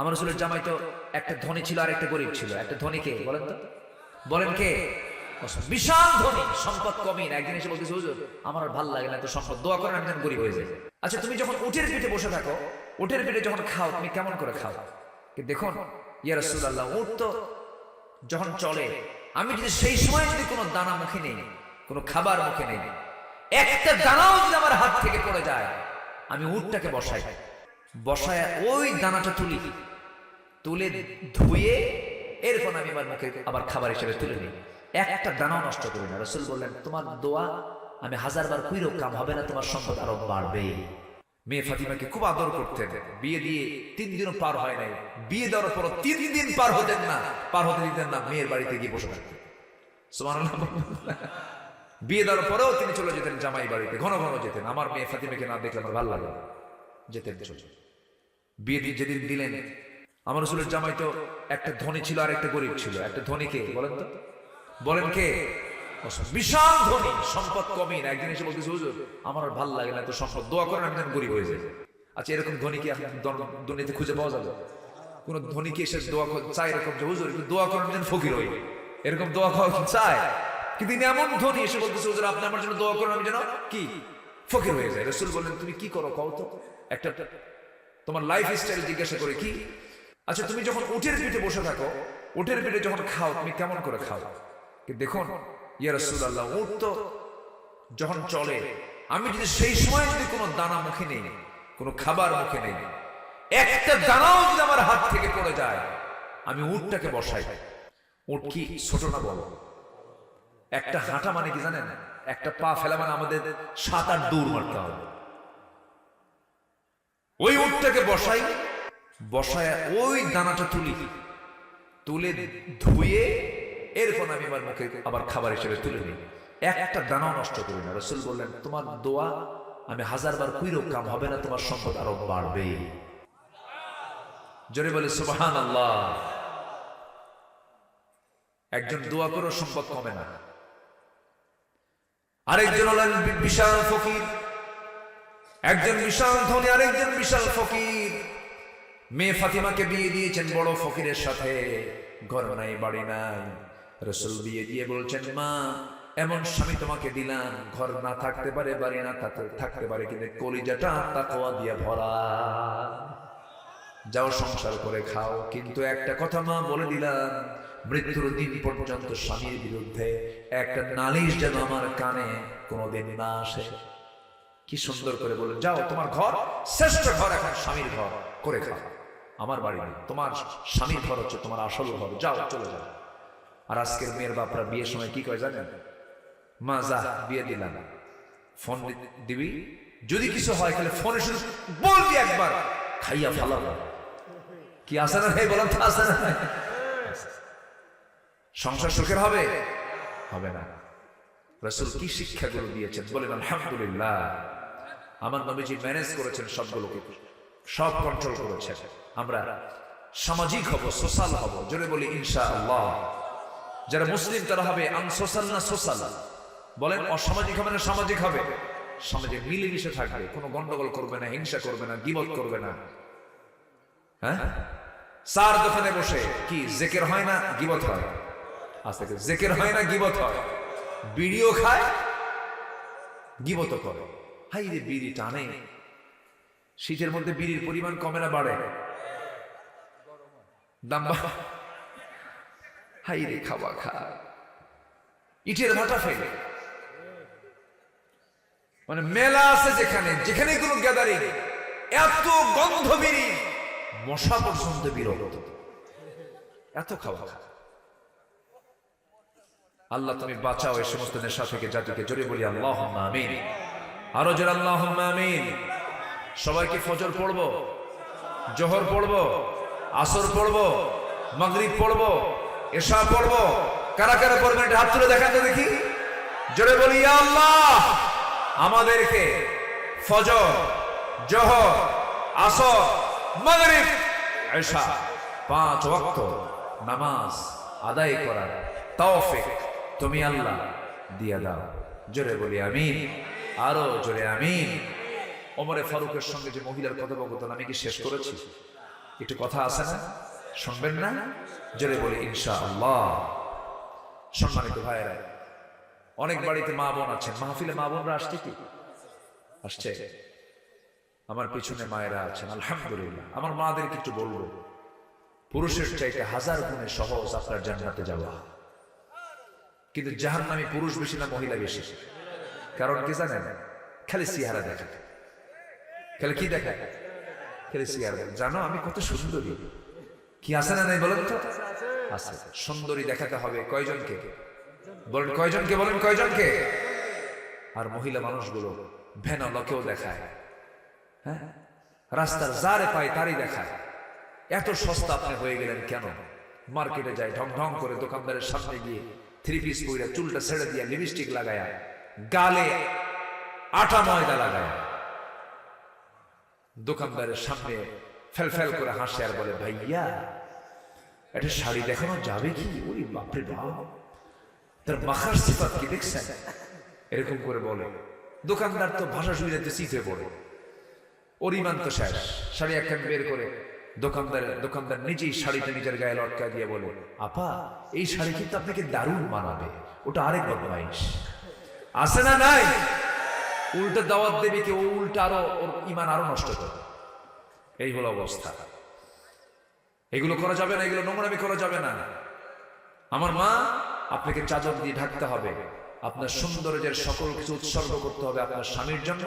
আমার রসুলের জামাই তো একটা ধনী ছিল আর একটা গরিব ছিল। একটা ধনী কে? বলেন তো। বলেন কে? বিশাল ধনী, সম্পদ কমই না একদিন এসে বলতেছে, হুজুর, আমার আর ভালো লাগে না তো সম্পদ। দোয়া করেন, আমি গরিব হয়ে যাই। আচ্ছা তুমি যখন উটের পিঠে বসে থাকো, উটের পিঠে যখন খাও, তুমি কেমন করে খাও? দেখুন, ইয়া রাসূলুল্লাহ, উট তো যখন চলে, আমি যদি সেই সময় যদি কোনো দানা মুখে নেই, কোনো খাবার মুখে নেই, একটা দানাও যদি আমার হাত থেকে পড়ে যায়, আমি উটটাকে বসাই। বসায় ওই দানাটা তুলি। তুলে ধুয়ে এরপর আমি আমার মুখে আবার খাবার হিসেবে তুলে নিই। একটা দানাও নষ্ট করি না। রসুল বললেন, তোমার দোয়া আমি হাজারবার কুইরো, কাম হবে না, তোমার সম্পদ আরও বাড়বে। মেয়ে ফাতিমাকে খুব আদর করতেন। বিয়ে দিয়ে তিন দিনও পার হয় নাই। বিয়ে দেওয়ার পর তিন দিন পার হতেন না। পার হতে দিতেন না, মেয়ের বাড়িতে গিয়ে বসে থাকতেন। বিয়ে দেওয়ার পরেও তিনি চলে যেতেন জামাই বাড়িতে। ঘন ঘন যেতেন। আমার মেয়ে ফাতিমাকে না দেখলে আমার ভালো লাগে। যেতেন চলে। বিয়ে দিয়ে যেদিন দিলেন। আমার রসুলের জামাই তো একটা ধনী ছিল আর একটা গরিব ছিল। একটা ধনী কে? বলেন তো। বলেন কে? বিশাল ধনী, সম্পদ কমই না একদিন এসে বলতেছে, হুজুর, আমার আর ভালো লাগে না তো সম্পদ। দোয়া করেন, আমি গরিব হয়ে যাই। আচ্ছা এরকম ধনী কি দন- খুঁজে পাওয়া যাবে? কোন ধনী কি এসে দোয়া চায় এরকম যে, হুজুর, একটু দোয়া করেন যেন ফকির হই। এরকম দোয়া করা চায়। কিন্তু এমন ধনী এসে বলতেছে, হুজুর, আপনি আমার জন্য দোয়া করেন, আমি যেন কি? ফকির হয়ে যায় রসুল বললেন, তুমি কি করো, কও তো? একটা তোমার লাইফ স্টাইল জিজ্ঞাসা করে কি? আচ্ছা তুমি যখন উটের পিঠে বসে থাকো, উটের পিঠে যখন খাও, তুমি কেমন করে খাও? দেখুন, ইয়া রাসূলুল্লাহ, উট তো যখন চলে, আমি যদি সেই সময় যদি কোনো দানা মুখে নেই, কোনো খাবার মুখে নেই, একটা দানাও যদি আমার হাত থেকে পড়ে যায়, আমি উটটাকে বসাই। উট কি ছোট না বলো একটা হাঁটা মানে কি জানেন? একটা পা ফেলা মানে আমাদের সাত আট দূর মারতে হবে। ওই উটটাকে বসাই, বসায় ওই দানাটা তুলি, তুলে ধুয়ে এরপর আমি আমার মুখে আবার খাবার হিসেবে তুলে নিই। একটা দানাও নষ্ট করি না। রসুল বললেন, তোমার দোয়া আমি হাজারবার কুইরো কাম হবে না, তোমার সম্পদ আরও বাড়বে। জোরে বলে সুবাহান আল্লাহ একজন দোয়া করো সম্পদ কমে না। আরেকজন হলেন বিশাল ফকির। একজন বিশাল ধনী, আরেকজন বিশাল ফকির। মেয়ে ফাতিমাকে বিয়ে দিয়েছেন বড় ফকিরের সাথে। ঘর নাই, বাড়ি নাই। রসুল বিয়ে দিয়ে বলছেন, মা, এমন স্বামী তোমাকে দিলাম। ঘর না থাকতে পারে, বাড়ি না থাকতে পারে, কিন্তু কলিজাটা তাকওয়া দিয়ে ভরা। যাও সংসার করে খাও। কিন্তু একটা কথা মা বলে দিলাম, মৃত্যুর দিন পর্যন্ত স্বামীর বিরুদ্ধে একটা নালিশ যেন আমার কানে কোনোদিন না আসে। কি সুন্দর করে বলে যাও তোমার ঘর শ্রেষ্ঠ ঘর এখন স্বামীর ঘর করে খাও। আমার বাড়ি নেই তোমার স্বামীর ঘর হচ্ছে তোমার আসল ঘর। যাও চলে যাও। আর আজকের মেয়ের বাপরা বিয়ের সময় কি করে জানেন? মা যা বিয়ে দিলাম। ফোন দিবি? যদি কিছু হয় তাহলে ফোনে শুধু বলবি একবার খাইয়া ফালাবো। কি আসে না ভাই বলেন তো আসে না সংসার সুখের হবে? হবে না। রসুল কি শিক্ষাগুলো দিয়েছেন? বলেন আলহামদুলিল্লাহ। আমার নবীজি ম্যানেজ করেছেন সবগুলোকে, সব কন্ট্রোল করেছেন। আমরা সামাজিক হব সোশ্যাল হব, জোরে বলি ইনশা আল্লাহ যারা মুসলিম, তারা হবে আনসোশ্যাল না সোশ্যাল বলেন, অসামাজিক হবে না সামাজিক হবে? সমাজে মিলেমিশে থাকবে, কোনো গন্ডগোল করবে না, হিংসা করবে না, গিবত করবে না। হ্যাঁ? সার দোকানে বসে কি জেকের হয় না গিবত হয়? আজ থেকে জেকের হয় না গিবত হয়? বিড়িও খায় গিবত করে। হাই রে বিড়ি টানে। শীতের মধ্যে বিড়ির পরিমাণ কমে না, বাড়ে। দাম বা- হাই রে খাওয়া খা। ইটের ভাটা ফেলে। মানে মেলা আছে যেখানে যেখানে কোনো গ্যাদারিং এত গন্ধ বিড়ি, মশা পর্যন্ত বিরক্ত। এত খাওয়া খা। আল্লাহ তুমি বাঁচাও এই সমস্ত নেশা থেকে জাতিকে জোরে বলি আল্লাহ আমিন। আরও জোরে আল্লাহ আমিন। সবাইকে ফজর পড়ব, জোহর পড়ব, আসর পড়ব, মাগরিব পড়ব, এশা পড়ব। কারা কারা পড়বেন এটা হাত তুলে দেখান তো দেখি। জোরে বলি আল্লাহ, আমাদেরকে ফজর, জোহর, আসর, মাগরিব, এশা, পাঁচ ওয়াক্ত নামাজ আদায় করার তৌফিক তুমি আল্লাহ দিয়া দাও। জোরে বলি, আমিন। আরও জোরে আমিন। ওমরে ফারুকের সঙ্গে যে মহিলার কথোপকথন আমি কি শেষ করেছি? একটু কথা আছে না? শুনবেন না? জোরে বলি ইনশা আল্লাহ সম্মানিত ভাইয়েরা, অনেক বাড়িতে মা বোন আছেন। মাহফিলে মা বোনরা আসছে কি? আসছে। আমার পিছনে মায়েরা আছেন, আলহামদুলিল্লাহ। আমার মাদেরকে একটু বলব, পুরুষের চাইতে হাজার গুণে সহজ আপনার জান্নাতে যাওয়া। কিন্তু জাহান্নামী পুরুষ বেশি না, মহিলা বেশি। কারণ কি জানেন? খালি সিহারা দেখে। খালি কি দেখায় খালি দেখা। জানো, আমি কত সুন্দরী। কি আছে না নাই বলেন তো? আছে। সুন্দরী দেখাতে হবে কয়জনকে? বলেন কয়জনকে বলেন, কয়জনকে? আর মহিলা মানুষগুলো ভেনা লোকেও দেখায়। হ্যাঁ? রাস্তার যারে পায় তারই দেখায়। এত সস্তা আপনি হয়ে গেলেন কেন? মার্কেটে যায় ঢং ঢং করে দোকানদারের সামনে গিয়ে থ্রি পিস পইরা চুলটা ছেড়ে দিয়া লিপস্টিক লাগায়া গালে আটা ময়দা লাগায়। দোকানদারের সামনে ফেল ফেল করে হাসে আর বলে, ভাইয়া, একটা শাড়ি দেখানো যাবে কি? ওই বাপরে বাপ। তার মাখার সিফাত কি দেখছেন? এরকম করে বলে। দোকানদার তো ভাষা শুনতে চিতে পড়ে। ওর ইমান তো শেষ। শাড়ি একখান বের করে দোকানদার দোকানদার নিজেই শাড়িটা নিজের গায়ে লটকা দিয়ে বলে, আপা, এই শাড়ি কিন্তু আপনাকে দারুণ মানাবে। ওটা আরেক বদমাইশ। আছে না নাই? উল্টো দাওয়াত দেবে কি, ও উল্টা আরও, ওর ইমান আরও নষ্ট করে এই হলো অবস্থা। এগুলো করা যাবে না, এগুলো নোংরামি করা যাবে না। আমার মা, আপনাকে চাদর দিয়ে ঢাকতে হবে। আপনার সৌন্দর্যের সকল কিছু উৎসর্গ করতে হবে আপনার স্বামীর জন্য।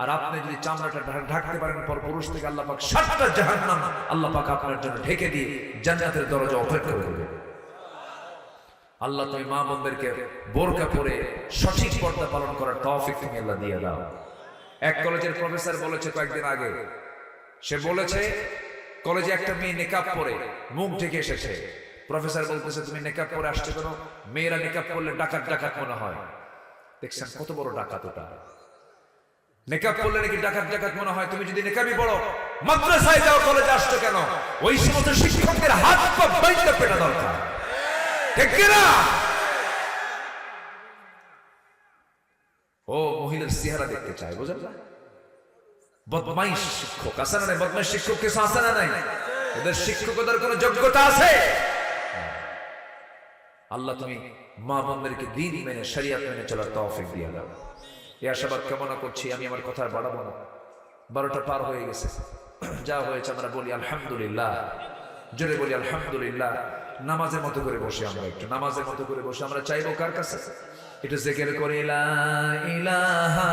আর আপনি যদি চামড়াটা ঢাকতে পারেন, পর পুরুষ থেকে আল্লাহ পাক সাতটা জাহান্নাম আল্লাহ পাক আপনার জন্য ঢেকে দিয়ে জান্নাতের দরজা অপেক্ষা করবে আল্লাহ তুমি মা বোনদেরকে বোরকা পরে সঠিক পর্দা পালন করার তৌফিক তুমি আল্লাহ দিয়ে দাও। এক কলেজের প্রফেসর বলেছে কয়েকদিন আগে, সে বলেছে, কলেজে একটা মেয়ে নেকাব পরে মুখ ঢেকে এসেছে। প্রফেসর বলতেছে, তুমি নেকাব পরে আসছে কেন? মেয়েরা নেকাব করলে ডাকাত ডাকাত মনে হয়। দেখছেন কত বড় ডাকাত ওটা। নেকাব করলে নাকি ডাকাত ডাকাত মনে হয়? তুমি যদি নেকাবই পড়ো, মাদ্রাসায় যাও, কলেজে আসছো কেন? ওই সমস্ত শিক্ষকদের হাত পা বাইন্দা পেটা দরকার। ঠিক কিনা ও মহিলার চেহারা দেখতে চায় না শিক্ষক, আছে না নাই? শিক্ষক কিছু আছে না নাই? ওদের শিক্ষকদের কোনো যোগ্যতা আছে? আল্লাহ তুমি মা বোনদেরকে দিন মেনে, শরিয়াত মেনে চলার তৌফিক দিয়ে দাও। কামনা করছি, আমি আমার কথা বাড়াবো না। বারোটা পার হয়ে গেছে। যা হয়েছে আমরা বলি আলহামদুলিল্লাহ। জোরে বলি, আলহামদুলিল্লাহ। নামাজের মতো করে বসে আমরা একটু, নামাজের মতো করে বসে, আমরা চাইব কার কাছে? একটু জেকের করে ইলাহা